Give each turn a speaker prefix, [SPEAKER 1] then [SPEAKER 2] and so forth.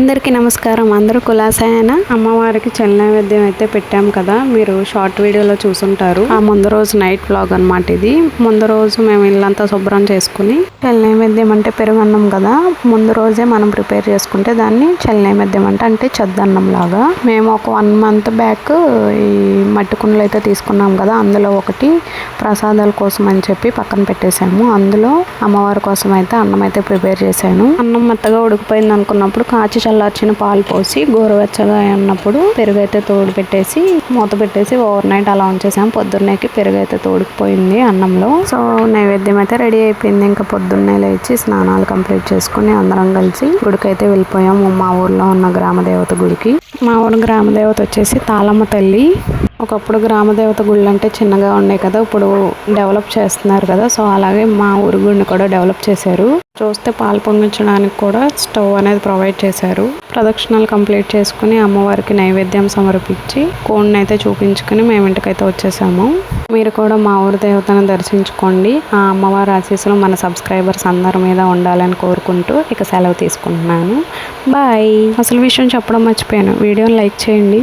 [SPEAKER 1] అందరికీ నమస్కారం. అందరూ కులాసాయన అమ్మవారికి చల్ల నైవేద్యం అయితే పెట్టాం కదా. మీరు షార్ట్ వీడియోలో చూసుంటారు. ఆ ముందు రోజు నైట్ వ్లాగ్ అన్నమాట ఇది. ముందు రోజు మేము ఇల్లంతా శుభ్రం చేసుకుని చల్ల నైవేద్యం అంటే పెరుగన్నం కదా. ముందు రోజే మనం ప్రిపేర్ చేసుకుంటే దాన్ని చల్ల నైవేద్యం అంటే అంటే చద్దన్నం లాగా. మేము ఒక వన్ మంత్ బ్యాక్ ఈ మట్టి కుండలు అయితే తీసుకున్నాం కదా. అందులో ఒకటి ప్రసాదాల కోసం అని చెప్పి పక్కన పెట్టేశాము. అందులో అమ్మవారి కోసం అయితే అన్నం అయితే ప్రిపేర్ చేశాను. అన్నం మెత్తగా ఉడికిపోయింది అనుకున్నప్పుడు కాచి చల్లార్చిన పాలు పోసి గోరువెచ్చగా ఉన్నప్పుడు పెరుగు అయితే తోడు పెట్టేసి మూత పెట్టేసి ఓవర్ నైట్ అలా ఉంచేసాం. పొద్దున్నేకి పెరుగు అయితే తోడుకుపోయింది అన్నంలో. సో నైవేద్యం అయితే రెడీ అయిపోయింది. ఇంకా పొద్దున్నే లేచి స్నానాలు కంప్లీట్ చేసుకుని అందరం కలిసి గుడికైతే వెళ్ళిపోయాము మా ఊర్లో ఉన్న గ్రామదేవత గుడికి. మా ఊరు గ్రామదేవత వచ్చేసి తాళమ్మ తల్లి. ఒకప్పుడు గ్రామ దేవత గుళ్ళు అంటే చిన్నగా ఉండే కదా ఇప్పుడు డెవలప్ చేస్తున్నారు కదా. సో అలాగే మా ఊరి గుడిని కూడా డెవలప్ చేశారు. చూస్తే పాలు పొంగించడానికి కూడా స్టవ్ అనేది ప్రొవైడ్ చేశారు. ప్రదక్షిణలు కంప్లీట్ చేసుకుని అమ్మవారికి నైవేద్యం సమర్పించి కోడిని అయితే చూపించుకుని మేము ఇంటికైతే వచ్చేసాము. మీరు కూడా మా ఊరి దేవతను దర్శించుకోండి. ఆ అమ్మవారి ఆశీస్సులు మన సబ్స్క్రైబర్స్ అందరి మీద ఉండాలని కోరుకుంటూ ఇక సెలవు తీసుకుంటున్నాను. బాయ్. అసలు విషయం చెప్పడం మర్చిపోయాను. వీడియోని లైక్ చేయండి.